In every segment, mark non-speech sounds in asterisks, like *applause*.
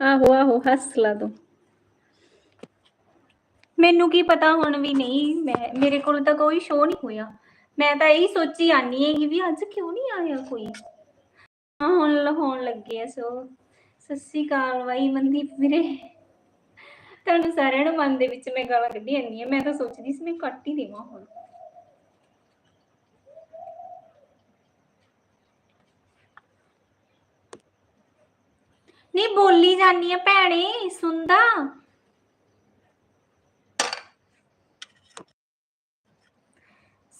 ਆਹੋ ਆਹੋ, ਹੱਸ ਲਾ ਤੂੰ। ਮੈਨੂੰ ਕੀ ਪਤਾ ਹੁਣ ਵੀ ਨਹੀਂ, ਮੈਂ, ਮੇਰੇ ਕੋਲ ਤਾਂ ਕੋਈ ਸ਼ੋਅ ਨਹੀਂ ਹੋਇਆ। ਮੈਂ ਤਾਂ ਇਹੀ ਸੋਚੀ ਆਨੀ ਹੈਗੀ ਵੀ ਅੱਜ ਕਿਉਂ ਨਹੀਂ ਆਇਆ ਕੋਈ? ਹਾਂ, ਹੁਣ ਹੋਣ ਲੱਗੇ ਆ ਸੋ ਸਤਿ ਸ਼੍ਰੀ ਅਕਾਲ ਬਾਈ ਮਨਦੀਪ ਵੀਰੇ। ਤੁਹਾਨੂੰ ਸਾਰਿਆਂ ਨੂੰ ਮਨ ਦੇ ਵਿੱਚ ਮੈਂ ਗਾਲਾਂ ਕੱਢੀ ਜਾਂਦੀ ਆ ਮੈਂ ਤਾਂ ਸੋਚਦੀ ਸੀ ਮੈਂ ਕੱਟ ਹੀ ਦੇਵਾਂ ਹੁਣ। ਨਹੀਂ ਬੋਲੀ ਜਾਨੀ ਆ ਭੈਣੇ, ਸੁਣਦਾ?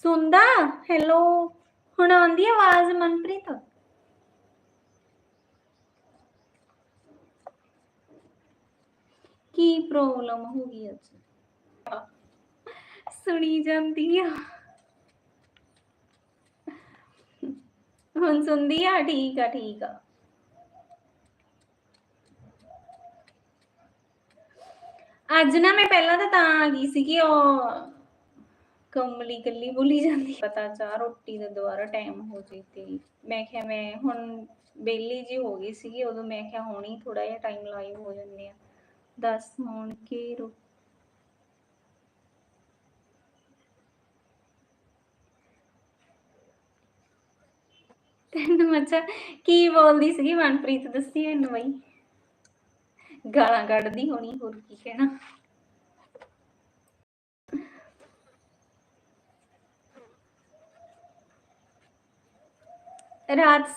ਸੁਣਦਾ? ਹੈਲੋ ਹੁਣ ਆਉਂਦੀ ਆਵਾਜ਼ ਮਨਪ੍ਰੀਤ? ਕੀ ਪ੍ਰੋਬਲਮ ਹੋ ਗਈ ਅੱਜ? ਸੁਣੀ ਜਾਂਦੀ ਆ। ਹੁਣ ਸੁਣਦੀ ਆ? ਠੀਕ ਆ ਠੀਕ ਆ। ਅੱਜ ਨਾ ਮੈਂ ਪਹਿਲਾਂ ਤਾਂ ਤਾਂ ਆ ਗਈ ਸੀ ਕਿ ਉਹ ਕਮਲੀ ਗੱਲੀ ਬੋਲੀ ਜਾਂਦੀ। ਪਤਾ ਚਾਹ ਰੋਟੀ ਦਾ ਦੁਬਾਰਾ ਟਾਈਮ ਹੋ ਜੇ ਤੇ। ਮੈਂ ਕਿਹਾ ਮੈਂ ਹੁਣ ਬੇਲੀ ਜੀ ਹੋ ਗਈ ਸੀਗੀ, ਉਦੋਂ ਮੈਂ ਕਿਹਾ ਹੁਣ ਥੋੜਾ ਜਿਹਾ ਟਾਈਮ ਲਾਈਵ ਹੋ ਜਾਂਦੇ ਆ। ਦੱਸ ਹੋਣ ਕੇ ਰੋ ਤੈਨੂੰ ਅੱਛਾ ਕੀ ਬੋਲਦੀ ਸੀਗੀ? ਮਨਪ੍ਰੀਤ ਦੱਸੀ ਮੈਨੂੰ ਬਈ। ਗਾਲਾਂ ਕੱਢਦੀ ਹੋਣੀ, ਹੋਰ ਕੀ ਕਹਿਣਾ। ਰਾਤ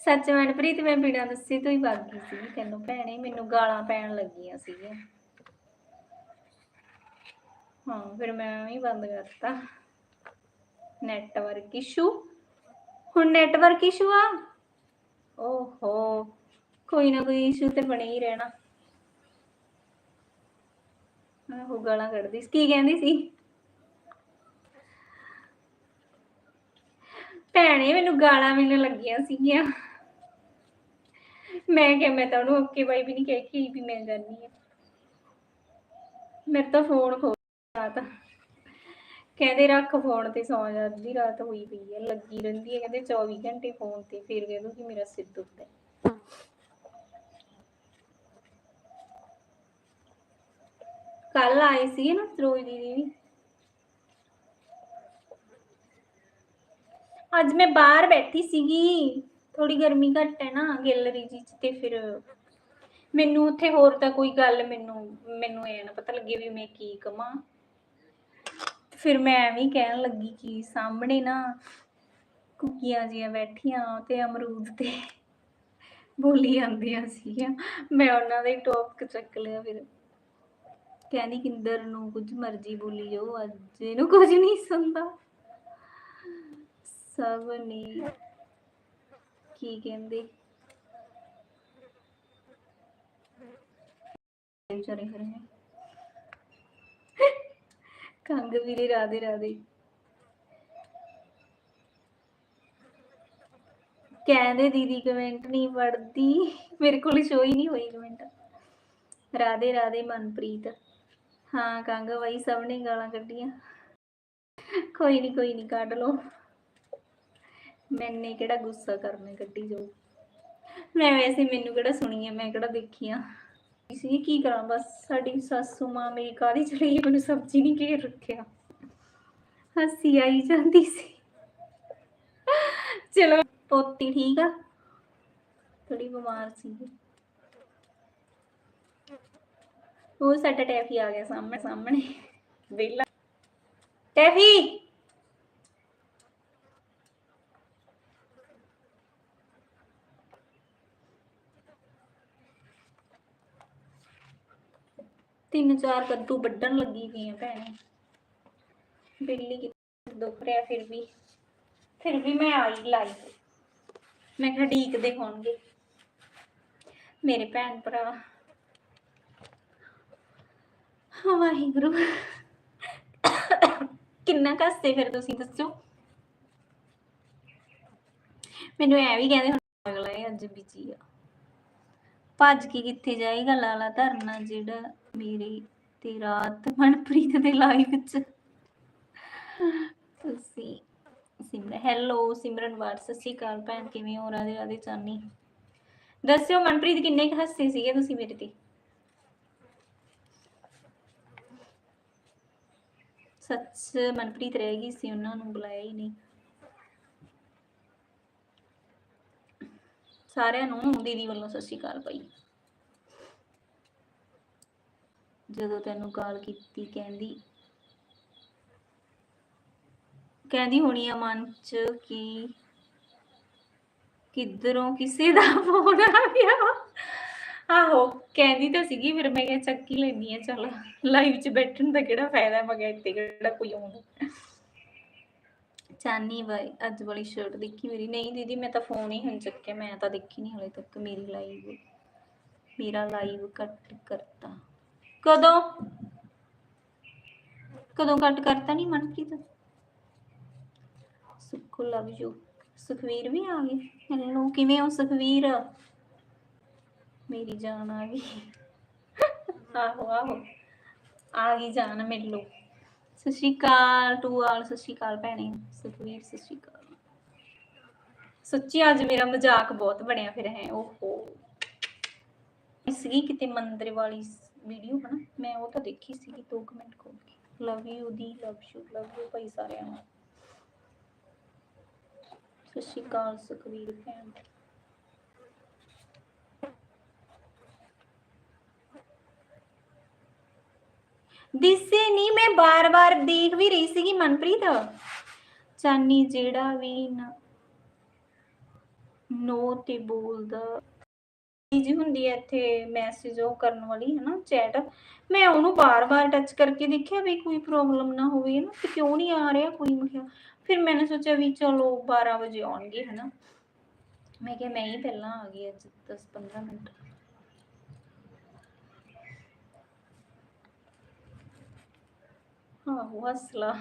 ਸੱਚ ਮਨਪ੍ਰੀਤ ਮੈਂ ਬਿਨਾਂ ਦੱਸੇ ਤੋਂ ਹੀ ਭੱਗ ਗਈ ਸੀ। ਤੈਨੂੰ ਭੈਣੇ, ਮੈਨੂੰ ਗਾਲਾਂ ਪੈਣ ਲੱਗੀਆਂ ਸੀਗੀਆਂ। ਹਾਂ, ਫਿਰ ਮੈਂ ਵੀ ਬੰਦ ਕਰਤਾ। ਨੈਟਵਰਕ ਇਸ਼ੂ ਹੁਣ ਨੈਟਵਰਕ ਇਸ਼ੂ ਆ? ਓਹੋ। ਕੋਈ ਨਾ ਕੋਈ ਇਸ਼ੂ ਤੇ ਬਣੇ ਹੀ ਰਹਿਣਾ। ਆਹੋ ਗਾਲਾਂ ਕੱਢਦੀ ਸੀ। ਕੀ ਕਹਿੰਦੀ ਸੀ? ਭੈਣੇ, ਮੈਨੂੰ ਗਾਲਾਂ ਮੈਨੂੰ ਲੱਗੀਆਂ ਸੀਗੀਆਂ। ਮੈਂ ਕਿਹਾ, ਮੈਂ ਤਾਂ ਉਹਨੂੰ ਓਕੇ ਬਾਈ ਵੀ ਨਹੀਂ ਕਹਿ ਕੇ ਵੀ ਮਿਲ ਜਾਨੀ ਆ ਮੇਰੇ ਤਾਂ ਫੋਨ ਖੋ ਰਾਤ। ਕਹਿੰਦੇ ਰੱਖ ਫੋਨ ਤੇ ਸੌ ਜਾ, ਅੱਧੀ ਰਾਤ ਹੋਈ ਪਈ ਹੈ, ਲੱਗੀ ਰਹਿੰਦੀ ਹੈ। ਕਹਿੰਦੇ 24 ਘੰਟੇ ਫੋਨ ਤੇ, ਫਿਰ ਕਹਿੰਦੇ ਕਿ ਮੇਰਾ ਸਿਰ ਦੁਖਦਾ ਕੱਲ ਆਏ ਸੀ ਨਾ ਸਰੋਜ ਦੀਦੀ ਵੀ। ਅੱਜ ਮੈਂ ਬਾਹਰ ਬੈਠੀ ਸੀਗੀ। ਥੋੜੀ ਗਰਮੀ ਘੱਟ ਹੈ ਨਾ ਗੈਲਰੀ ਜੀ ਤੇ ਫਿਰ ਮੈਨੂੰ ਉੱਥੇ ਹੋਰ ਤਾਂ ਕੋਈ ਗੱਲ ਮੈਨੂੰ ਮੈਨੂੰ ਇਹ ਨਾ ਪਤਾ ਲੱਗੇ ਵੀ ਮੈਂ ਕੀ ਕਵਾਂ। ਫਿਰ ਮੈਂ ਐਵੇਂ ਕਹਿਣ ਲੱਗੀ ਕਿ ਸਾਹਮਣੇ ਨਾ ਕੁਕੀਆਂ ਜੀਆਂ ਬੈਠੀਆਂ ਤੇ ਅਮਰੂਦ ਤੇ ਬੋਲੀ ਜਾਂਦੀਆਂ ਸੀਗੀਆਂ। ਮੈਂ ਉਹਨਾਂ ਦਾ ਹੀ ਟੌਪਿਕ ਚੱਕ ਲਿਆ ਫਿਰ। ਕਹਿੰਦੀ ਕਿੰਦਰ ਨੂੰ, ਕੁਝ ਮਰਜ਼ੀ ਬੋਲੀ ਜਾਓ, ਅੱਜ ਇਹਨੂੰ ਕੁਝ ਨਹੀਂ ਸੁਣਦਾ। ਸਭ ਨੇ। ਕੀ ਕਹਿੰਦੇ? ਵਿਚਾਰੇ ਹਰੇ ਕੰਗ ਵੀਰੇ ਰਾਦੇ ਰਾਦੇ ਕਹਿੰਦੇ, ਦੀਦੀ ਕਮੈਂਟ ਨਹੀਂ ਪੜਦੀ ਮੇਰੇ ਕੋਲ ਸ਼ੋ ਹੀ ਨਹੀਂ ਹੋਈ ਕਮੈਂਟ। ਰਾਦੇ ਰਾਦੇ ਮਨਪ੍ਰੀਤ। ਹਾਂ, ਕੰਗ ਬਾਈ ਸਭ ਨੇ ਗਾਲਾਂ ਕੱਢੀਆਂ। ਕੋਈ ਨਹੀਂ ਕੋਈ ਨਹੀਂ ਕੱਢ ਲੋ ਮੈਨੇ ਕਿਹੜਾ ਗੁੱਸਾ ਕਰਨਾ ਕੱਢੀ ਜਾਓ। ਮੈਂ ਵੈਸੇ ਮੈਨੂੰ ਕਿਹੜਾ ਸੁਣੀ ਹੈ ਮੈਂ ਕਿਹੜਾ ਦੇਖੀ ਆ। ਸੀ, ਕੀ ਕਰਾਂ ਬਸ, ਸਾਡੀ ਸਾਸੂ ਮਾਂ ਮੇਰੀ ਕਾਹਦੀ ਚੜੀ ਮੈਨੂੰ ਸਬਜ਼ੀ ਨਹੀਂ ਘੇਰ ਰੱਖਿਆ। ਹੱਸੀ ਆਈ ਜਾਂਦੀ ਸੀ। ਚਲੋ, ਪੋਤੀ ਠੀਕ ਆ। ਥੋੜੀ ਬਿਮਾਰ ਸੀ ਉਹ ਸਾਡਾ ਟੈਫੀ ਆ ਗਿਆ ਸਾਹਮਣੇ ਸਾਹਮਣੇ। ਵਿਹਲਾ। ਟੈਫੀ! ਤਿੰਨ ਚਾਰ ਕੱਦੂ ਵੱਢਣ ਲੱਗੀ ਪਈ ਆ ਭੈਣੇ। ਬਿੱਲੀ ਕਿਤੇ ਦੁਖ ਰਿਹਾ ਫਿਰ ਵੀ। ਫਿਰ ਵੀ ਮੈਂ ਆਈ ਲਾਈ। ਮੈਂ ਕਿਹਾ ਢੀਕਦੇ ਹੋਣਗੇ। ਮੇਰੇ ਭੈਣ ਭਰਾ। ਹਾਂ, ਵਾਹਿਗੁਰੂ। ਕਿੰਨਾ ਕੱਸਦੇ ਫਿਰ ਤੁਸੀਂ, ਦੱਸੋ? ਮੈਨੂੰ ਐ ਵੀ ਕਹਿੰਦੇ ਹੁਣ, ਅਗਲਾ ਇਹ ਅੱਜ ਬਿਜ਼ੀ ਆ। ਭੱਜ ਕੇ ਕਿੱਥੇ ਜਾਏਗਾ ਲਾਲਾ ਧਰਨਾ, ਜਿਹੜਾ ਮੇਰੇ ਤੇ ਰਾਤ ਮਨਪ੍ਰੀਤ ਦੇ ਲਾਈਵ ਚ? ਤੁਸੀਂ, ਸਿਮਰਨ ਹੈਲੋ ਸਿਮਰਨ ਵਾਰ ਸਤਿ ਸ਼੍ਰੀ ਅਕਾਲ ਭੈਣ, ਕਿਵੇਂ ਹੋ? ਰਾਦੇ ਰਾਦੇ ਚਾਨੀ। ਦੱਸਿਓ, ਮਨਪ੍ਰੀਤ ਕਿੰਨੇ ਕੁ ਹੱਸੇ ਸੀਗੇ ਤੁਸੀਂ ਮੇਰੇ ਤੇ? ਸੱਚ ਮਨਪ੍ਰੀਤ ਰਹਿ ਗਈ ਸੀ, ਉਹਨਾਂ ਨੂੰ ਬੁਲਾਇਆ ਹੀ ਨਹੀਂ। ਸਾਰਿਆਂ ਨੂੰ ਦੀਦੀ ਵੱਲੋਂ ਸਤਿ ਸ਼੍ਰੀ ਅਕਾਲ ਭਾਈ। ਜਦੋਂ ਤੈਨੂੰ ਕਾਲ ਕੀਤੀ, ਕਹਿੰਦੀ ਕਹਿੰਦੀ ਹੋਣੀ ਆ ਮਨ ਚ ਕਿ ਕਿੱਧਰੋਂ ਕਿਸੇ ਦਾ ਫੋਨ ਆ ਗਿਆ। ਆਹੋ, ਕਹਿੰਦੀ ਤਾਂ ਸੀਗੀ, ਫਿਰ ਮੈਂ ਕਿਹਾ ਚੱਕ ਲੈਣੀ ਆ ਚਲ ਲਾਈਵ 'ਚ ਬੈਠਣ ਦਾ ਕਿਹੜਾ ਫਾਇਦਾ, ਮੈਂ ਕਿਹਾ ਇੱਥੇ ਕਿਹੜਾ ਕੋਈ ਆਉਂਦਾ ਚਾਨੀ ਬਾਈ, ਅੱਜ ਵਾਲੀ ਸ਼ਰਟ ਦੇਖੀ ਮੇਰੀ? ਨਹੀਂ ਦੀਦੀ, ਮੈਂ ਤਾਂ ਫੋਨ ਹੀ ਹੁਣ ਚੱਕਿਆ, ਮੈਂ ਤਾਂ ਦੇਖੀ ਨਹੀਂ ਹਲੇ ਤੱਕ ਮੇਰੀ ਲਾਈਵ ਮੇਰਾ ਲਾਈਵ ਕੱਟ ਕਰਤਾ। ਕਦੋਂ? ਕਦੋਂ ਕੱਟ ਕਰਤਾ ਨਹੀਂ ਮਨਪ੍ਰੀਤ? ਸੁੱਖੋ ਲਵ ਯੂ ਸੁਖਵੀਰ ਵੀ ਆ ਗਏ। ਹੈਲੋ ਕਿਵੇਂ ਹੋ ਸੁਖਵੀਰ? ਮੇਰੀ ਜਾਨ ਆ ਗਈ। ਆਹੋ ਆਹੋ। ਆ ਗਈ ਜਾਨ ਮਿਲ ਲੋ ਸਤਿ ਸ਼੍ਰੀ ਅਕਾਲ ਟੂ ਆਲ, ਸਤਿ ਸ਼੍ਰੀ ਅਕਾਲ ਭੈਣੇ। ਸੁਖਵੀਰ, ਸਤਿ ਸ਼੍ਰੀ ਅਕਾਲ। ਸੱਚੀ ਅੱਜ ਮੇਰਾ ਮਜ਼ਾਕ ਬਹੁਤ ਬਣਿਆ ਫਿਰ ਹੈ, ਓਹੋ। ਸੀਗੀ ਕਿਤੇ ਮੰਦਰ ਵਾਲੀ ਵੀਡੀਓ ਹਨਾ, ਮੈਂ ਉਹ ਤਾਂ ਦੇਖੀ ਸੀਗੀ 2 ਮਿੰਟ ਖੋਲ ਲਵ ਯੂ ਦੀ ਲਵ ਯੂ ਲਵ ਯੂ ਭਾਈ ਸਾਰਿਆਂ ਨੂੰ। ਸਤਿ ਸ਼੍ਰੀ ਅਕਾਲ ਸੁਖਵੀਰ ਭੈਣ। ਦਿਸੇ ਨਹੀਂ ਮੈਂ ਬਾਰ-ਬਾਰ ਦੇਖ ਵੀ ਰਹੀ ਸੀਗੀ ਮਨਪ੍ਰੀਤ। ਚਾਨੀ ਜਿਹੜਾ ਵੀ ਨਾ ਨੋ ਤੇ ਬੋਲਦਾ। ਜੀ ਹੁੰਦੀ ਹੈ ਇੱਥੇ ਮੈਸੇਜ ਉਹ ਕਰਨ ਵਾਲੀ ਹੈ ਨਾ ਚੈਟ ਮੈਂ ਉਹਨੂੰ ਬਾਰ-ਬਾਰ ਟੱਚ ਕਰਕੇ ਦੇਖਿਆ ਵੀ ਕੋਈ ਪ੍ਰੋਬਲਮ ਨਾ ਹੋਵੇ ਨਾ ਤੇ ਕਿਉਂ ਨਹੀਂ ਆ ਰਿਹਾ ਕੋਈ ਮੈਂ ਕਿਹਾ ਫਿਰ ਮੈंने ਸੋਚਿਆ ਵੀ ਚਲੋ 12 ਵਜੇ ਆਉਣਗੇ, ਹਨਾ। ਮੈਂ ਕਿਹਾ ਮੈਂ ਹੀ ਪਹਿਲਾਂ ਆ ਗਈ ਅੱਜ 10 15 ਮਿੰਟ। ਆਹੋ ਹੱਸ ਲਾ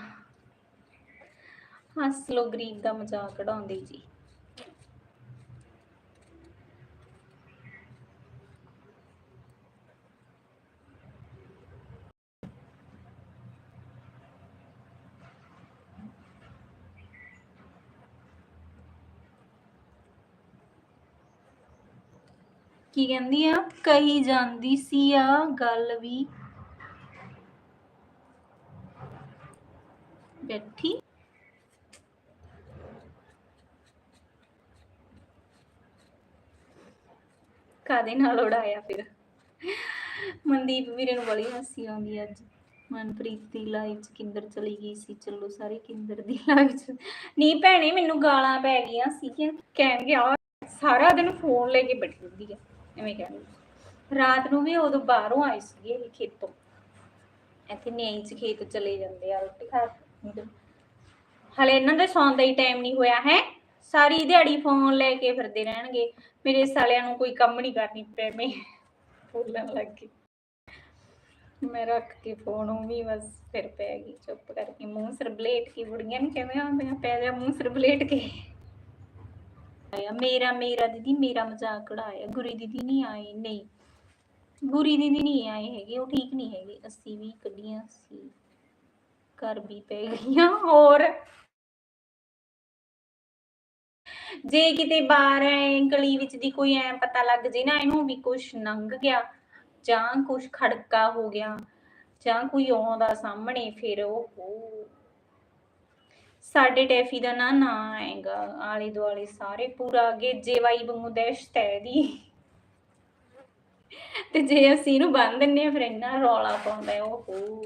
ਹੱਸ ਲੋ ਗਰੀਬ ਦਾ ਮਜ਼ਾਕ ਉਡਾਉਂਦੇ ਜੀ। ਕੀ ਕਹਿੰਦੀ ਆ? ਕਹੀ ਜਾਂਦੀ ਸੀ ਆ ਗੱਲ ਵੀ। ਬੈਠੀ। ਕਾਦੇ ਨਾਲ ਉਡਾਇਆ ਫਿਰ? ਮਨਦੀਪ ਵੀਰੇ ਨੂੰ ਬੜੀ ਹੱਸੀ ਆਉਂਦੀ ਅੱਜ। ਮਨਪ੍ਰੀਤ ਦੀ ਲਾਈਵ ਚ ਕਿੰਦਰ ਚਲੀ ਗਈ ਸੀ। ਚਲੋ ਸਾਰੇ ਕਿੰਦਰ ਦੀ ਲਾਈਵ ਚ। ਨਹੀਂ ਭੈਣੇ, ਮੈਨੂੰ ਗਾਲਾਂ ਪੈ ਗਈਆਂ ਸੀਗੀਆਂ। ਕਹਿਣਗੇ ਆ ਸਾਰਾ ਦਿਨ ਫੋਨ ਲੈ ਕੇ ਬੈਠੀ ਹੁੰਦੀ ਆ। ਐਵੇਂ ਕਹਿੰਦੇ ਰਾਤ ਨੂੰ ਵੀ ਉਦੋਂ ਬਾਹਰੋਂ ਆਏ ਸੀਗੇ ਇਹ ਖੇਤੋਂ। ਇੱਥੇ ਨਿਆਈ ਚ ਖੇਤ ਚਲੇ ਜਾਂਦੇ ਆ ਰੋਟੀ। ਖਾ ਕੇ ਹਲੇ ਇਹਨਾਂ ਦੇ ਸੌਣ ਦਾ ਹੀ ਟਾਈਮ ਨਹੀਂ ਹੋਇਆ ਹੈ। ਸਾਰੀ ਦਿਹਾੜੀ ਫੋਨ ਲੈ ਕੇ ਫਿਰਦੇ ਰਹਿਣਗੇ। ਮੇਰੇ ਸਾਲਿਆਂ ਨੂੰ ਕੋਈ ਕੰਮ ਨਹੀਂ ਕਰਨੀ ਪਏ ਬੋਲਣ ਲੱਗ ਗਈ। ਮੈਂ ਰੱਖ ਕੇ ਫੋਨ ਉਹ ਵੀ ਬਸ ਫਿਰ ਪੈ ਗਈ, ਚੁੱਪ ਕਰਕੇ। ਮੂੰਹ ਸਿਰ ਬਲੇਟ ਕੇ ਬੁੜੀਆਂ ਨਹੀਂ ਕਿਵੇਂ ਆਉਂਦੀਆਂ ਪੈ ਜਾ ਮੂੰਹ ਸਿਰ ਬਲੇਟ ਕੇ। ਆਇਆ, ਮੇਰਾ ਮੇਰਾ ਦੀਦੀ, ਮੇਰਾ ਮਜ਼ਾਕ ਉਡਾਇਆ। ਗੁਰੀ ਦੀਦੀ ਨਹੀਂ ਆਈ ਨਹੀਂ। ਗੁਰੀ ਦੀਦੀ ਨਹੀਂ ਆਏ ਹੈਗੇ, ਉਹ ਠੀਕ ਨਹੀਂ ਹੈਗੇ। ਅਸੀਂ ਵੀ ਕੱਢੀਆਂ ਸੀ। ਕਰ ਵੀ ਪੈ ਗਈਆਂ, ਹੋਰ? ਜੇ ਕਿਤੇ ਬਾਹਰ ਐ ਗਲੀ ਵਿੱਚ ਦੀ ਕੋਈ ਐ ਪਤਾ ਲੱਗ ਜੇ ਨਾ, ਇਹਨੂੰ ਵੀ ਕੁਛ ਨੰਗ ਗਿਆ, ਜਾਂ ਕੁਛ ਖੜਕਾ ਹੋ ਗਿਆ, ਜਾਂ ਕੋਈ ਆਉਂਦਾ ਸਾਹਮਣੇ, ਫਿਰ ਉਹ ਸਾਡੇ ਟੈਫੀ ਦਾ ਨਾ ਨਾਂ ਆਏਗਾ ਆਲੇ ਦੁਆਲੇ ਸਾਰੇ ਪੂਰਾ ਗੇਜੇ ਜੇਵਾਈ ਵਾਂਗੂ ਦਹਿਸ਼ਤ ਹੈ ਦੀ ਤੇ ਜੇ ਅਸੀਂ ਇਹਨੂੰ ਬੰਨ ਦਿੰਨੇ ਆ ਫਿਰ ਇੰਨਾ ਰੌਲਾ ਪਾਉਂਦਾ ਉਹ ਓਹੋ।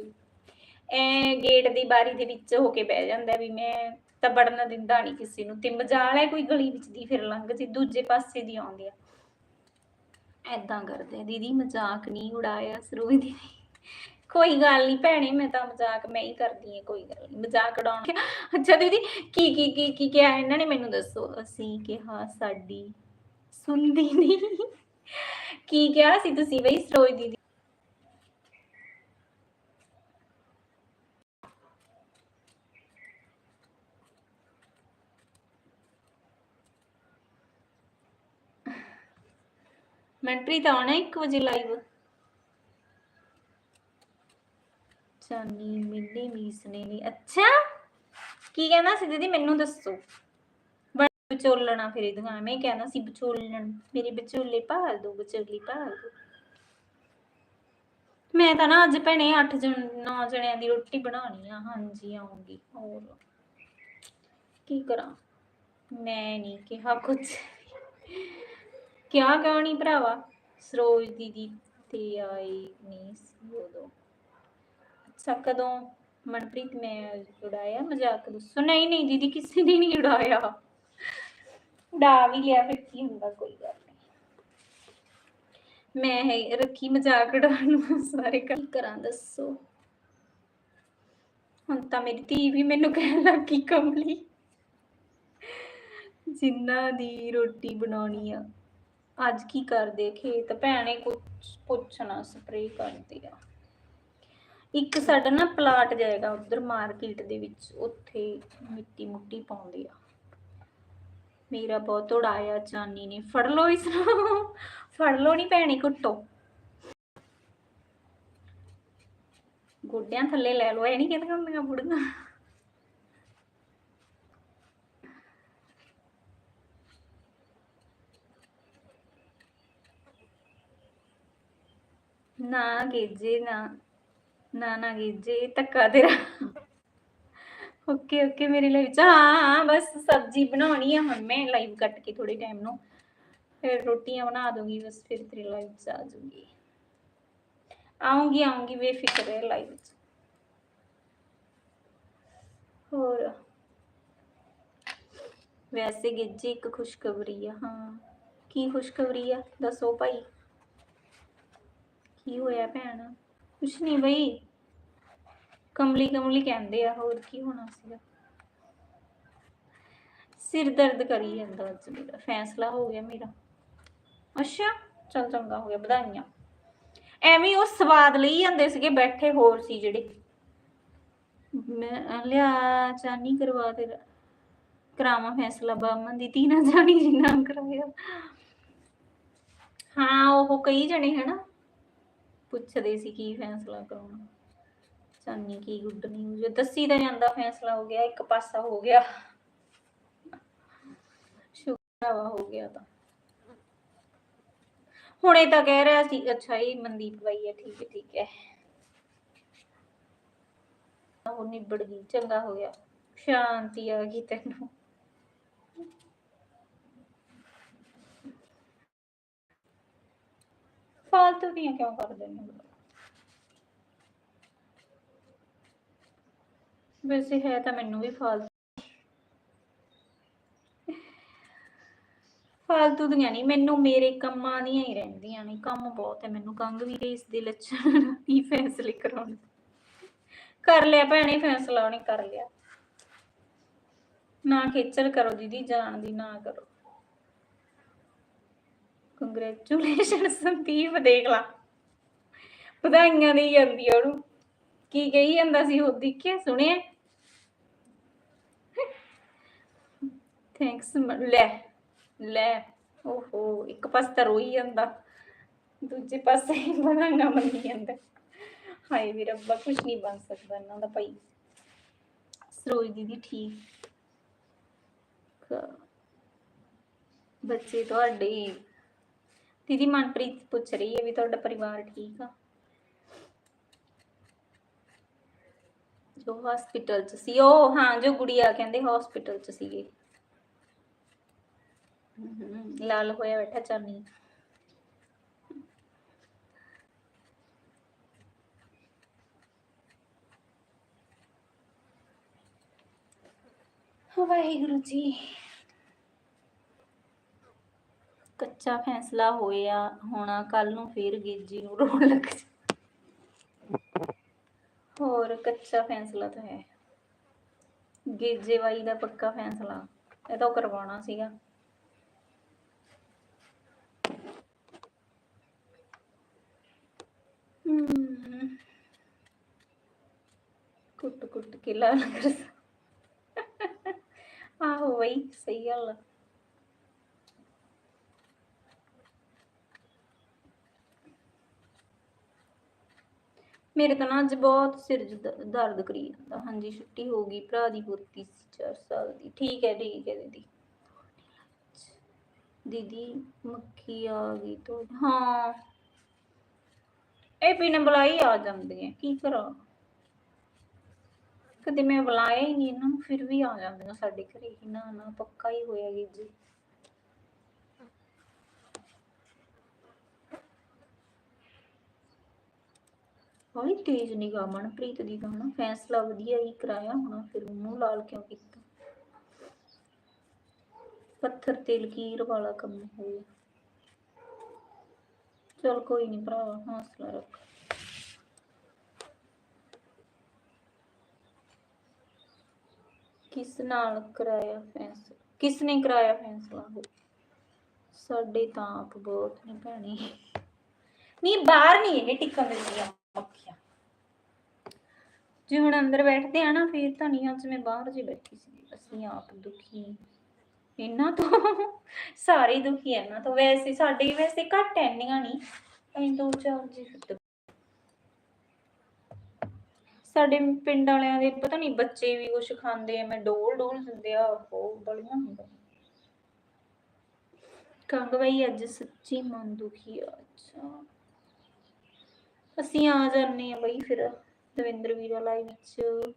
ਐ ਗੇਟ ਦੀ ਬਾਰੀ ਦੇ ਵਿੱਚ ਹੋ ਕੇ ਬਹਿ ਜਾਂਦਾ ਵੀ ਮੈਂ ਤਾਂ ਵੜਨ ਦਿੰਦਾ ਨਹੀਂ ਕਿਸੇ ਨੂੰ। ਤੇ ਮਜਾਲ ਹੈ ਕੋਈ ਗਲੀ ਵਿੱਚ ਦੀ ਫਿਰ ਲੰਘ ਦੂਜੇ ਪਾਸੇ ਦੀ ਆਉਂਦੀ ਆ ਐਦਾਂ ਕਰਦੇ ਦੀਦੀ ਮਜ਼ਾਕ ਨਹੀਂ ਉਡਾਇਆ ਸਰੂਈ ਦੀ ਕੋਈ ਗੱਲ ਨਹੀਂ ਭੈਣੇ, ਮੈਂ ਤਾਂ ਮਜ਼ਾਕ ਮੈਂ ਹੀ ਕਰਦੀ ਹਾਂ ਕੋਈ ਗੱਲ ਨਹੀਂ ਮਜ਼ਾਕ ਉਡਾਉਣ ਅੱਛਾ ਦੀਦੀ, ਕੀ ਕੀ ਕੀ ਕੀ ਕਿਹਾ ਇਹਨਾਂ ਨੇ ਮੈਨੂੰ ਦੱਸੋ? ਅਸੀਂ ਕਿਹਾ ਸਾਡੀ ਸੁਣਦੀ ਨਹੀਂ ਕੀ ਕਿਹਾ ਸੀ ਤੁਸੀਂ ਬਈ, ਸਰੋਜ ਦੀਦੀ ਮਨਪ੍ਰੀਤ ਆਉਣਾ 1 ਵਜੇ ਲਾਈਵ ਚਾਨੀ ਮਿੰਨੀ ਮੀਸ ਨੇ ਨਹੀਂ ਅੱਛਾ, ਕੀ ਕਹਿੰਦਾ ਸੀ ਦੀਦੀ? ਮੈਨੂੰ ਦੱਸੋ। ਵਿਚੋਲਣਾ ਫਿਰ ਇਹਦੀਆਂ। ਮੈਂ ਕਹਿੰਦਾ ਸੀ ਵਿਚੋਲਣ। ਮੇਰੇ ਵਿਚੋਲੇ ਭਾਲ ਦੋ, ਵਿਚੋਲੀ ਭਾਲ ਦੋ। ਮੈਂ ਤਾਂ ਨਾ ਅੱਜ ਭੈਣੇ 8 ਜਣ 9 ਜਣਿਆਂ ਦੀ ਰੋਟੀ ਬਣਾਉਣੀ ਆ। ਹਾਂਜੀ, ਆਉਂਗੀ। ਹੋਰ ਕੀ ਕਰਾਂ? ਮੈਂ ਨਹੀਂ ਕਿਹਾ ਕੁਝ ਕਿਆ ਕਹਾਣੀ ਭਰਾਵਾ? ਸਰੋਜ ਦੀਦੀ ਤੇ ਆਈ ਨਹੀਂ ਸੀ ਉਦੋਂ। ਅੱਛਾ, ਕਦੋਂ? ਮਨਪ੍ਰੀਤ, ਮੈਂ ਉਡਾਇਆ? ਮਜ਼ਾਕ ਦੱਸੋ। ਨਹੀਂ ਨਹੀਂ ਦੀਦੀ, ਕਿਸੇ ਨੇ ਨਹੀਂ ਉਡਾਇਆ। ਉਡਾ ਵੀ ਲਿਆ, ਫਿਰ ਕੀ ਹੁੰਦਾ? ਕੋਈ ਗੱਲ ਨਹੀਂ। ਮੈਂ ਹੈ ਰੱਖੀ ਮਜ਼ਾਕ ਉਡਾਉਣ ਨੂੰ, ਸਾਰੇ ਕੀ ਕਰਾਂ ਦੱਸੋ? ਹੁਣ ਤਾਂ ਮੇਰੀ ਧੀ ਵੀ ਮੈਨੂੰ ਕਹਿਣ ਲੱਗੀ ਕਮਲੀ ਜਿੰਨਾ ਦੀ ਰੋਟੀ ਬਣਾਉਣੀ ਆ। ਅੱਜ ਕੀ ਕਰਦੇ? ਖੇਤ ਭੈਣੇ ਕੁਛ ਪੁੱਛਣਾ ਸਪਰੇਅ ਕਰਦੇ ਆ। ਇੱਕ ਸਾਡਾ ਨਾ ਪਲਾਟ ਜਾਏਗਾ ਉਧਰ ਮਾਰਕੀਟ ਦੇ ਵਿੱਚ, ਉੱਥੇ ਮਿੱਟੀ ਮੁੱਟੀ ਪਾਉਂਦੇ ਆ। ਮੇਰਾ ਬਹੁਤ ਉਡਾਇਆ, ਚਾਨੀ ਨੇ। ਫੜ ਲਓ ਇਸ ਨੂੰ। ਫੜ ਲਓ ਨਹੀਂ ਭੈਣੀ ਕੁੱਟੋ ਗੋਡਿਆਂ ਥੱਲੇ ਲੈ ਲਓ, ਇਹ ਨਹੀਂ ਕਹਿੰਦੇ ਹੁੰਦੀਆਂ ਬੁੜੀਆਂ। ਨਾ ਗੀਜੇ ਨਾ ਨਾ ਨਾ ਗੇਜੇ ਧੱਕਾ ਤੇਰਾ। ਓਕੇ ਓਕੇ, ਮੇਰੇ ਲਈ ਹਾਂ, ਬਸ ਸਬਜ਼ੀ ਬਣਾਉਣੀ ਆ ਹੁਣ ਮੈਂ ਲਾਈਵ ਕੱਟ ਕੇ ਥੋੜੇ ਟਾਈਮ ਨੂੰ। ਫਿਰ ਰੋਟੀਆਂ ਬਣਾ ਦੂੰਗੀ ਬਸ ਫਿਰ ਤੇਰੀ ਲਾਈਵ 'ਚ ਆ ਜਾਊਂਗੀ। ਆਉਂਗੀ ਆਉਂਗੀ ਬੇਫਿਕਰ ਹੈ ਲਾਈਵ 'ਚ। ਹੋਰ? ਵੈਸੇ ਗਿੱਜੀ ਇੱਕ ਖੁਸ਼ਖਬਰੀ ਆ, ਹਾਂ। ਕੀ ਖੁਸ਼ਖਬਰੀ ਆ? ਦੱਸੋ ਭਾਈ। ਕੀ ਹੋਇਆ ਭੈਣ? ਕੁਛ ਨਹੀਂ ਬਈ। ਕਮਲੀ ਕਮਲੀ ਕਹਿੰਦੇ ਆ, ਹੋਰ ਕੀ ਹੋਣਾ ਸੀਗਾ? ਸਿਰ ਦਰਦ ਕਰੀ ਜਾਂਦਾ ਅੱਜ ਮੇਰਾ, ਫੈਸਲਾ ਹੋ ਗਿਆ ਮੇਰਾ। ਅੱਛਾ, ਚਲ ਚੰਗਾ ਹੋ ਗਿਆ, ਵਧਾਈਆਂ। ਐਵੇਂ ਉਹ ਸਵਾਦ ਲਈ ਜਾਂਦੇ ਸੀਗੇ, ਬੈਠੇ ਹੋਰ ਸੀ ਜਿਹੜੇ। ਮੈਂ ਲਿਆ ਚਾਨੀ ਕਰਵਾ ਤੇ ਕਰਾਵਾਂ ਫੈਸਲਾ ਬਾਮਨ ਦੀ ਤੀ ਨਾ ਜਾਣੀ ਜਿੰਨਾ ਕਰਾਇਆ। ਹਾਂ, ਉਹ ਕਈ ਜਣੇ, ਹਨਾ? ਪੁੱਛਦੇ ਸੀ ਕੀ ਫੈਸਲਾ ਕਰਾਉਣਾ। ਚਾਨੀ ਕੀ ਗੁੱਡ ਨਿਊਜ਼ ਦੱਸੀ ਤਾਂ ਜਾਂਦਾ ਫੈਸਲਾ ਹੋ ਗਿਆ, ਇੱਕ ਪਾਸਾ ਹੋ ਗਿਆ। ਸ਼ੁਕਰਾਵਾ ਹੋ ਗਿਆ ਤਾਂ। ਹੁਣੇ ਤਾਂ ਕਹਿ ਰਿਹਾ ਸੀ, ਅੱਛਾ ਇਹ ਮਨਦੀਪ ਬਾਈ ਹੈ, ਠੀਕ ਹੈ ਠੀਕ ਹੈ। ਉਹ ਨਿਬੜ ਗਈ, ਚੰਗਾ ਹੋ ਗਿਆ। ਸ਼ਾਂਤੀ ਆ ਗਈ ਤੈਨੂੰ। ਫਾਲਤੂ ਦੀਆਂ ਕਿਉਂ ਕਰਦੇ ਨੇ ਵੈਸੇ ਹੈ ਤਾਂ ਮੈਨੂੰ ਵੀ ਫਾਲਤੂ। ਫਾਲਤੂ ਦੀਆਂ ਨਹੀਂ, ਮੈਨੂੰ ਮੇਰੇ ਕੰਮਾਂ ਦੀਆਂ ਹੀ ਰਹਿੰਦੀਆਂ ਨੇ। ਕੰਮ ਬਹੁਤ ਹੈ, ਮੈਨੂੰ ਕੰਗ ਵੀ ਗਈ ਇਸ ਦੇ ਲੱਛਣ ਕੀ ਫੈਸਲੇ ਕਰਾਉਣ। ਕਰ ਲਿਆ ਭੈਣੇ, ਫੈਸਲਾ ਉਹਨੇ ਕਰ ਲਿਆ। ਨਾ ਖੇਚਲ ਕਰੋ ਦੀਦੀ, ਜਾਣ ਦੀ ਨਾ ਕਰੋ। ਕੰਗ੍ਰੈਚੁਲੇਸ਼ਨ *laughs* ਸੰਦੀਪ, ਦੇਖ ਲਾ। ਵਧਾਈਆਂ ਦੇਈ ਜਾਂਦੀ ਉਹਨੂੰ। ਕੀ ਕਹੀ ਜਾਂਦਾ ਸੀ ਉਹ, ਦੇਖਿਆ, ਸੁਣਿਆ? ਥੈਂਕਸ ਲੈ ਲੈ, ਓਹੋ, ਇੱਕ ਪਾਸੇ ਤਾਂ ਰੋਈ ਜਾਂਦਾ। ਦੂਜੇ ਪਾਸੇ ਵਧਾਈਆਂ ਮੰਗੀ ਜਾਂਦਾ। ਹਾਏ ਵੀ ਰੱਬਾ ਕੁਝ ਨਹੀਂ ਬਣ ਸਕਦਾ ਇਹਨਾਂ ਦਾ ਭਾਈ। ਸਰੋਜ ਦੀਦੀ ਠੀਕ। ਬੱਚੇ ਤੁਹਾਡੇ ਦੀਦੀ ਮਨਪ੍ਰੀਤ ਪੁੱਛ ਰਹੀ ਹੈ ਵੀ ਤੁਹਾਡਾ ਪਰਿਵਾਰ ਠੀਕ ਆ? ਜੋ ਹਸਪੀਟਲ ਚ ਸੀ, ਉਹ, ਹਾਂ, ਜੋ ਗੁੜੀਆ ਕਹਿੰਦੇ ਹਸਪੀਟਲ ਚ ਸੀਗੇ। ਲਾਲ ਹੋਇਆ ਬੈਠਾ ਚਾਨੀ। ਵਾਹਿਗੁਰੂ ਜੀ। ਕੱਚਾ ਫੈਸਲਾ ਹੋਇਆ, ਹੋਣਾ ਕੱਲ ਨੂੰ ਫੇਰ ਗੇਜੀ ਨੂੰ ਰੋਣ ਲੱਗ ਜਾ। ਹੋਰ ਕੱਚਾ ਫੈਸਲਾ ਤਾਂ ਹੈ। ਗੇਜੇ ਬਾਈ ਦਾ ਪੱਕਾ ਫੈਸਲਾ, ਇਹ ਤਾਂ ਕਰਵਾਉਣਾ ਸੀਗਾ। ਕੁੱਟ ਕੁੱਟ ਕੇ ਲਾਲ ਕਰ ਆਹੋ ਬਈ, ਸਹੀ ਗੱਲ ਮੇਰੇ ਤਾਂ ਨਾ ਅੱਜ ਬਹੁਤ ਸਿਰ 'ਚ ਦ- ਦਰਦ ਕਰੀ ਜਾਂਦਾ। ਹਾਂਜੀ, ਛੁੱਟੀ ਹੋ ਗਈ, ਭਰਾ ਦੀ ਪੋਤੀ 4 ਸਾਲ ਦੀ। ਠੀਕ ਹੈ ਠੀਕ ਹੈ ਦੀਦੀ। ਦੀਦੀ, ਮੱਖੀ ਆ ਗਈ ਤੋਂ ਹਾਂ। ਇਹ ਬਿਨਾਂ ਬੁਲਾਏ ਹੀ ਆ ਹੈ ਕੀ ਕਰਾਂ? ਕਦੇ ਮੈਂ ਬੁਲਾਇਆ ਹੀ ਨਹੀਂ ਇਹਨਾਂ ਨੂੰ, ਫਿਰ ਵੀ ਆ ਜਾਂਦੀਆਂ ਸਾਡੇ ਘਰੇ। ਹੀ ਨਾ ਨਾ, ਪੱਕਾ ਹੀ ਹੋਇਆ ਜੀ। ਜੀ ਬੜੀ ਤੇਜ਼ ਨਿਗਾਹ ਮਨਪ੍ਰੀਤ ਦੀ ਤਾਂ ਹਨਾ ਫੈਸਲਾ ਵਧੀਆ ਹੀ ਕਰਾਇਆ ਹੋਣਾ, ਫਿਰ ਮੂੰਹ ਲਾਲ ਕਿਉਂ ਕੀਤਾ? ਪੱਥਰ ਤੇ ਲਕੀਰ ਵਾਲਾ ਕੰਮ ਹੋਇਆ। ਚਲ ਕੋਈ ਨਹੀਂ ਭਰਾ, ਹੌਸਲਾ ਰੱਖ। ਕਿਸ ਨਾਲ ਕਰਾਇਆ ਫੈਸਲਾ ਕਿਸ ਨੇ ਕਰਾਇਆ ਫੈਸਲਾ ਉਹ? ਸਾਡੇ ਤਾਂ ਆਪ ਬਹੁਤ ਨਹੀਂ ਭੈਣੀ। ਨਹੀਂ ਬਾਹਰ ਨਹੀਂ ਇਹ ਟਿਕਣ ਦਿੰਦੀਆਂ ਮੱਖੀਆਂ ਜੇ ਹੁਣ ਅੰਦਰ ਬੈਠਦੇ ਆ ਨਾ, ਫਿਰ ਤਾਂ ਨਹੀਂ ਅੱਜ ਮੈਂ ਬਾਹਰ ਜੇ ਬੈਠੀ ਸੀ ਅਸੀਂ ਆਪ ਦੁਖੀ। ਇਹਨਾਂ ਤੋਂ ਸਾਰੇ ਦੁਖੀ ਐ ਨਾ ਵੈਸੇ ਸਾਡੇ ਵੈਸੇ ਘੱਟ ਐਨੀਆਂ ਨਹੀਂ। ਐਂ ਦੋ ਚਾਰ ਜੀ ਸਾਡੇ ਪਿੰਡ ਵਾਲਿਆਂ ਦੇ ਪਤਾ ਨਹੀਂ ਬੱਚੇ ਵੀ ਕੁਝ ਖਾਂਦੇ ਆ। ਮੈਂ ਡੋਲ ਡੋਲ ਦਿੰਦੇ ਆ ਉਹ ਬੜੀਆਂ ਹੁੰਦਾ ਕੰਗ ਬਈ, ਅੱਜ ਸੱਚੀ ਮਨ ਦੁਖੀ ਆ। ਅੱਛਾ। ਅਸੀਂ ਆ ਜਾਂਦੇ ਆ ਬਈ ਫਿਰ ਦਵਿੰਦਰ ਵੀਰਾ ਲਾਈਵ ਵਿੱਚ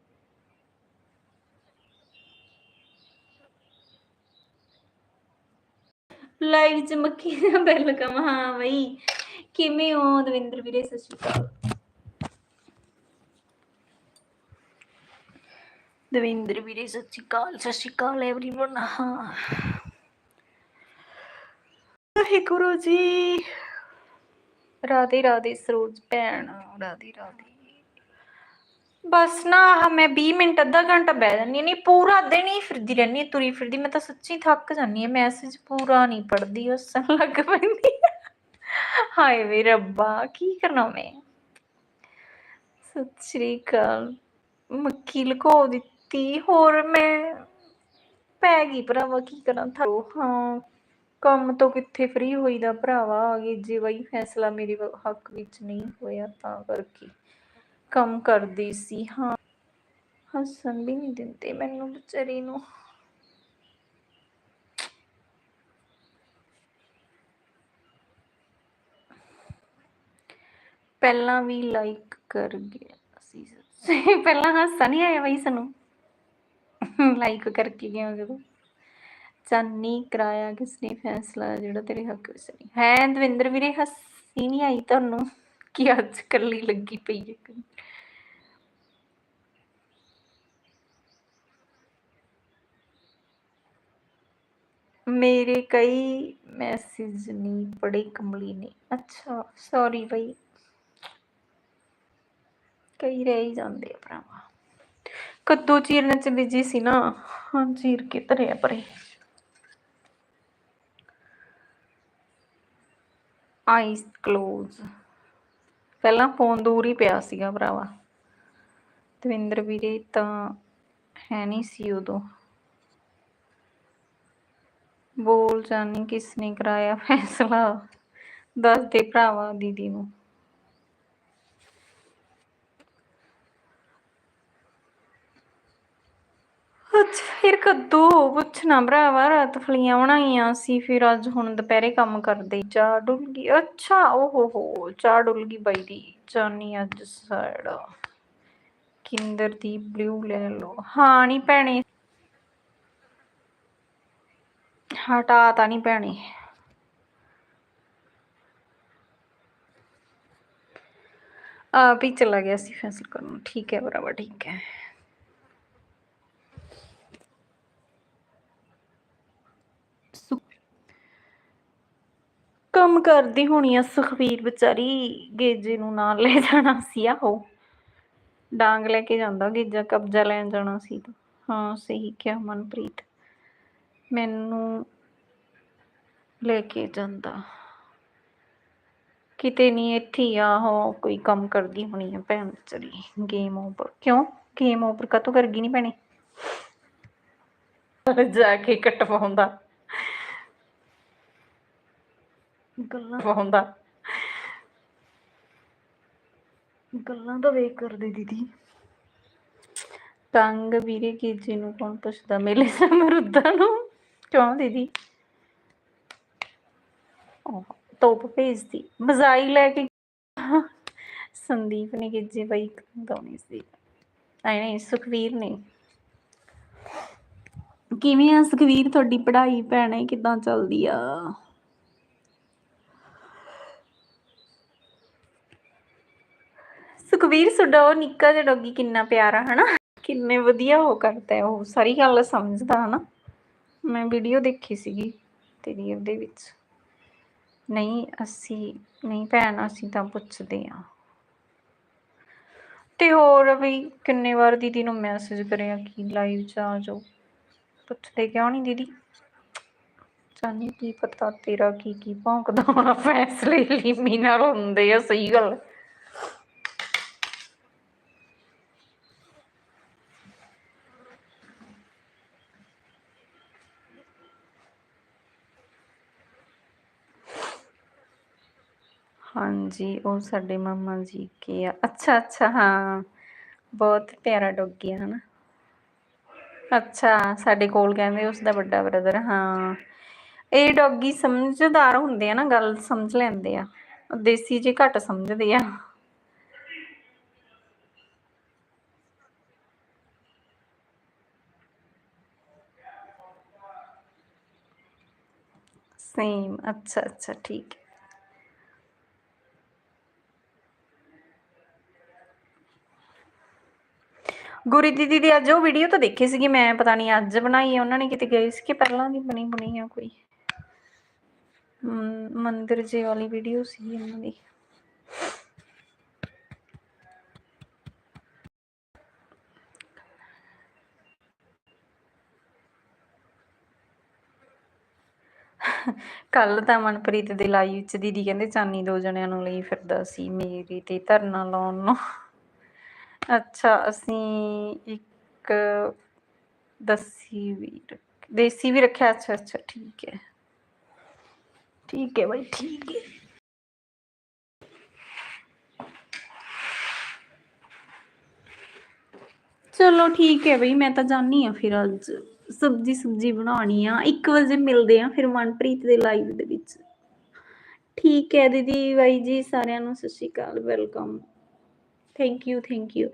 ਲਾਈਵ ਚ ਮੱਖੀ ਦਾ ਵੈਲਕਮ ਹਾਂ ਬਈ ਕਿਵੇਂ ਹੋ ਦਵਿੰਦਰ ਵੀਰੇ ਸਤਿ ਸ਼੍ਰੀ ਅਕਾਲ ਦਵਿੰਦਰ ਵੀਰੇ ਸਤਿ ਸ਼੍ਰੀ ਅਕਾਲ ਸਤਿ ਸ਼੍ਰੀ ਅਕਾਲ एवरीवन ਹਾਂ ਵਾਹਿਗੁਰੂ ਜੀ ਰਾਧੇ ਰਾਧੇ ਸਰੋਜ ਭੈਣ, ਰਾਧੇ ਰਾਧੇ। ਬਸ ਨਾ ਆਹ ਮੈਂ 20 ਮਿੰਟ, ਅੱਧਾ ਘੰਟਾ ਬਹਿ ਜਾਂਦੀ ਨਹੀਂ ਪੂਰਾ ਦਿਨ ਹੀ ਫਿਰਦੀ ਰਹਿੰਦੀ ਤੁਰੀ ਫਿਰਦੀ। ਮੈਂ ਤਾਂ ਸੱਚੀ ਥੱਕ ਜਾਂਦੀ ਹਾਂ ਮੈਸੇਜ ਪੂਰਾ ਨਹੀਂ ਪੜਦੀ ਹੱਸਣ ਲੱਗ ਪੈਂਦੀ ਹਾਏ ਵੇ ਰੱਬਾ, ਕੀ ਕਰਨਾ ਮੈਂ? ਸਤਿ ਸ਼੍ਰੀ ਅਕਾਲ। ਮੱਕੀ ਲੁਕੋ ਦਿੱਤੀ, ਹੋਰ ਮੈਂ, ਪੈ ਗਈ ਭਰਾਵਾ, ਕੀ ਕਰਾਂ? ਥਾਰੋ ਹਾਂ। ਕੰਮ ਤੋਂ ਕਿੱਥੇ ਫ੍ਰੀ ਹੋਈਦਾ ਭਰਾਵਾ? ਆ ਗਈ ਜੇ ਬਈ ਫੈਸਲਾ ਮੇਰੇ ਵ- ਹੱਕ ਵਿੱਚ ਨਹੀਂ ਹੋਇਆ ਤਾਂ ਕਰਕੇ। ਕੰਮ ਕਰਦੀ ਸੀ, ਹਾਂ। ਹੱਸਣ ਵੀ ਨਹੀਂ ਦਿੰਦੇ ਮੈਨੂੰ ਵਿਚਾਰੀ ਨੂੰ। ਪਹਿਲਾਂ ਵੀ ਲਾਈਕ ਕਰ ਗਿਆ ਸੀ ਪਹਿਲਾਂ ਹਾਸਾ ਨਹੀਂ ਆਇਆ ਬਈ ਸਾਨੂੰ? *laughs* ਲਾਈਕ ਕਰਕੇ ਗਿਆ ਜਦੋਂ ਚਾਨੀ ਕਰਾਇਆ ਕਿਸਨੇ ਫੈਸਲਾ ਜਿਹੜਾ ਤੇਰੇ ਹੱਕ ਵਿੱਚ ਨਹੀਂ। ਹੈ ਦਵਿੰਦਰ ਵੀਰੇ, ਹੱਸੀ ਨਹੀਂ ਆਈ ਤੁਹਾਨੂੰ ਕਿ ਅੱਜ ਕੱਲੀ ਲੱਗੀ ਪਈ ਹੈ ਮੇਰੇ ਕਈ ਮੈਸੇਜ ਨਹੀਂ ਪੜੇ ਕਮਲੀ ਨੇ। ਅੱਛਾ ਸੌਰੀ ਬਈ। ਕਈ ਰਹਿ ਹੀ ਜਾਂਦੇ ਆ ਭਰਾਵਾ। ਕੱਦੂ ਚੀਰਨ ਚ ਬਿਜ਼ੀ ਸੀ ਨਾ, ਹਾਂ ਚੀਰ ਕੇ ਧਰਿਆ ਪਰੇ। ਆਈਸ ਕਲੋਜ਼ ਪਹਿਲਾਂ ਫੋਨ ਦੂਰ ਹੀ ਪਿਆ ਸੀਗਾ ਭਰਾਵਾ। ਦਵਿੰਦਰ ਵੀਰੇ ਤਾਂ ਹੈ ਨਹੀਂ ਸੀ ਉਦੋਂ। ਬੋਲ ਜਾਨੀ ਕਿਸ ਨੇ ਕਰਾਇਆ ਫੈਸਲਾ? ਦੱਸ ਦੇ ਭਰਾਵਾ ਦੀਦੀ ਨੂੰ। ਫਿਰ ਕੱਦੂ? ਪੁੱਛਣਾ ਭਰਾਵਾ ਰਾਤ ਫਲੀਆਂ ਬਣਾਈਆਂ ਸੀ, ਫਿਰ ਅੱਜ ਹੁਣ ਦੁਪਹਿਰੇ ਕੰਮ ਕਰਦੇ। ਚਾਹ ਡੁੱਲ ਗਈ। ਅੱਛਾ, ਓਹੋ ਹੋ, ਚਾਹ ਡੁੱਲ ਗਈ ਬਾਈ ਦੀ। ਚਾਨੀ ਅੱਜ ਸਾਈਡ ਕਿੰਦਰ ਦੀ ਬਲੂ ਲੈ ਲਓ। ਹਾਂ ਨਹੀਂ ਭੈਣੇ। ਹਟਾ ਤਾਂ ਨਹੀਂ ਭੈਣੇ। ਆ ਹੀ ਚਲਾ ਗਿਆ ਸੀ ਫੈਸਲ ਕਰਨ ਠੀਕ ਹੈ ਬਰਾਬਰ ਠੀਕ ਹੈ ਸੁ- ਕੰਮ ਕਰਦੀ ਹੋਣੀ ਆ ਸੁਖਵੀਰ ਵਿਚਾਰੀ, ਗੇਜੇ ਨੂੰ ਨਾਲ ਲੈ ਜਾਣਾ ਸੀ, ਆਹੋ। ਡਾਂਗ ਲੈ ਕੇ ਜਾਂਦਾ ਗੇਜਾ, ਕਬਜ਼ਾ ਲੈਣ ਜਾਣਾ ਸੀ ਹਾਂ, ਸਹੀ ਕਿਹਾ ਮਨਪ੍ਰੀਤ। ਮੈਨੂੰ ਲੈ ਕੇ ਜਾਂਦਾ। ਕਿਤੇ ਨਹੀਂ ਇੱਥੇ ਹੀ ਆ ਉਹ ਕੋਈ ਕੰਮ ਕਰਦੀ ਹੋਣੀ ਆ ਭੈਣ ਵਿਚਾਰੀ ਗੇਮ ਓਵਰ ਕਿਉਂ? ਗੇਮ ਓਵਰ ਕਾਤੋਂ ਕਰ ਗਈ ਨਹੀਂ ਭੈਣੇ? ਜਾ ਕੇ ਕਟਵਾਉਂਦਾ। ਗੱਲਾਂ ਪਾਉਂਦਾ ਗੱਲਾਂ ਤਾਂ ਵੇਖ ਕਰਦੇ ਦੀਦੀ। ਤੰਗ ਵੀਰੇ ਕੀਜੇ ਨੂੰ ਕੌਣ ਪੁੱਛਦਾ? ਮੇਲੇ ਸਮਰੁੱਧਾਂ ਨੂੰ। ਕਿਉਂ ਦੀਦੀ? ਤੋਪ ਭੇਜਦੀ। ਮਜ਼ਾਈ ਲੈ ਕੇ *laughs* ਸੰਦੀਪ ਨੇ ਗਿੱਜੇ ਬਾਈ ਦੋਣੀ ਸੀ। ਨਹੀਂ ਨਹੀਂ ਸੁਖਵੀਰ ਨੇ। ਕਿਵੇਂ ਆ ਸੁਖਵੀਰ? ਤੁਹਾਡੀ ਪੜ੍ਹਾਈ ਭੈਣੇ ਕਿਦਾਂ ਚੱਲਦੀ ਆ? ਵੀਰ ਤੁਹਾਡਾ ਉਹ ਨਿੱਕਾ ਜਿਹਾ ਡੋਗੀ ਕਿੰਨਾ ਪਿਆਰਾ, ਹਨਾ? ਕਿੰਨੇ ਵਧੀਆ ਉਹ ਕਰਦਾ ਹੈ, ਉਹ ਸਾਰੀ ਗੱਲ ਸਮਝਦਾ, ਹਨਾ? ਮੈਂ ਵੀਡੀਓ ਦੇਖੀ ਸੀਗੀ ਤੇਰੀ ਉਹਦੇ ਵਿੱਚ। ਨਹੀਂ, ਅਸੀਂ, ਨਹੀਂ ਭੈਣ, ਅਸੀਂ ਤਾਂ ਪੁੱਛਦੇ ਆ ਤੇ ਹੋਰ ਵੀ ਕਿੰਨੇ ਵਾਰ ਦੀਦੀ ਨੂੰ ਮੈਸੇਜ ਕਰਿਆ ਕਿ ਲਾਈਵ ਚ ਆ ਜਾਓ। ਪੁੱਛਦੇ ਕਿਉਂ ਨਹੀਂ ਦੀਦੀ? ਚਾਹਨੀ ਕੀ ਪਤਾ ਤੇਰਾ ਕੀ ਕੀ ਭੌਂਕਦਾ ਹੋਣਾ, ਫੈਸਲੇ ਲਿਮੀ ਨਾਲ ਹੁੰਦੇ ਆ, ਸਹੀ ਗੱਲ। ਹਾਂਜੀ, ਉਹ ਸਾਡੇ ਮਾਮਾ ਜੀ ਕੇ ਆ? ਅੱਛਾ ਅੱਛਾ, ਹਾਂ। ਬਹੁਤ ਪਿਆਰਾ ਡੋਗੀ ਆ, ਹਨਾ? ਅੱਛਾ, ਸਾਡੇ ਕੋਲ ਕਹਿੰਦੇ ਉਸ ਦਾ ਵੱਡਾ ਬ੍ਰਦਰ ਹਾਂ। ਇਹ ਡੋਗੀ ਸਮਝਦਾਰ ਹੁੰਦੇ ਆ ਨਾ, ਗੱਲ ਸਮਝ ਲੈਂਦੇ ਆ। ਦੇਸੀ ਜੇ ਘੱਟ ਸਮਝਦੇ ਆ। ਸੇਮ ਅੱਛਾ ਅੱਛਾ, ਠੀਕ ਗੁਰੀ ਦੀਦੀ ਦੀ ਅੱਜ ਉਹ ਵੀਡੀਓ ਤਾਂ ਦੇਖੀ ਸੀਗੀ, ਮੈਂ ਪਤਾ ਨਹੀਂ ਅੱਜ ਬਣਾਈ ਹੈ ਉਹਨਾਂ ਨੇ ਕਿਤੇ ਗਈ ਸੀ ਕਿ ਪਹਿਲਾਂ ਦੀ ਬਣੀ ਬਣੀ ਆ ਕੋਈ। ਮੰਦਿਰ ਜੇ ਵਾਲੀ ਵੀਡੀਓ ਸੀ ਉਹਨਾਂ ਦੀ। ਕੱਲ ਤਾਂ ਮਨਪ੍ਰੀਤ ਦੇ ਲਾਈਵ ਚ ਦੀਦੀ ਕਹਿੰਦੇ ਚਾਨੀ ਦੋ ਜਣਿਆਂ ਨੂੰ ਲਈ ਫਿਰਦਾ ਸੀ, ਮੇਰੀ ਤੇ ਧਰਨਾ ਲਾਉਣ ਨੂੰ। ਅੱਛਾ, ਅਸੀਂ ਇੱਕ ਦਸੀ ਵੀ ਰੱਖ- ਦੇਸੀ ਵੀ ਰੱਖਿਆ, ਅੱਛਾ ਅੱਛਾ, ਠੀਕ ਹੈ। ਠੀਕ ਹੈ ਬਾਈ, ਠੀਕ ਹੈ। ਚਲੋ ਠੀਕ ਹੈ ਬਈ, ਮੈਂ ਤਾਂ ਜਾਣੀ ਆ ਫਿਰ ਅੱਜ। ਸਬਜੀ, ਸੁਬਜੀ ਬਣਾਉਣੀ ਆ। 1 ਵਜੇ ਮਿਲਦੇ ਆ ਫਿਰ ਮਨਪ੍ਰੀਤ ਦੇ ਲਾਈਵ ਦੇ ਵਿੱਚ। ਠੀਕ ਹੈ ਦੀਦੀ, ਬਾਈ ਜੀ, ਸਾਰਿਆਂ ਨੂੰ ਸਤਿ ਸ਼੍ਰੀ ਅਕਾਲ welcome thank you thank you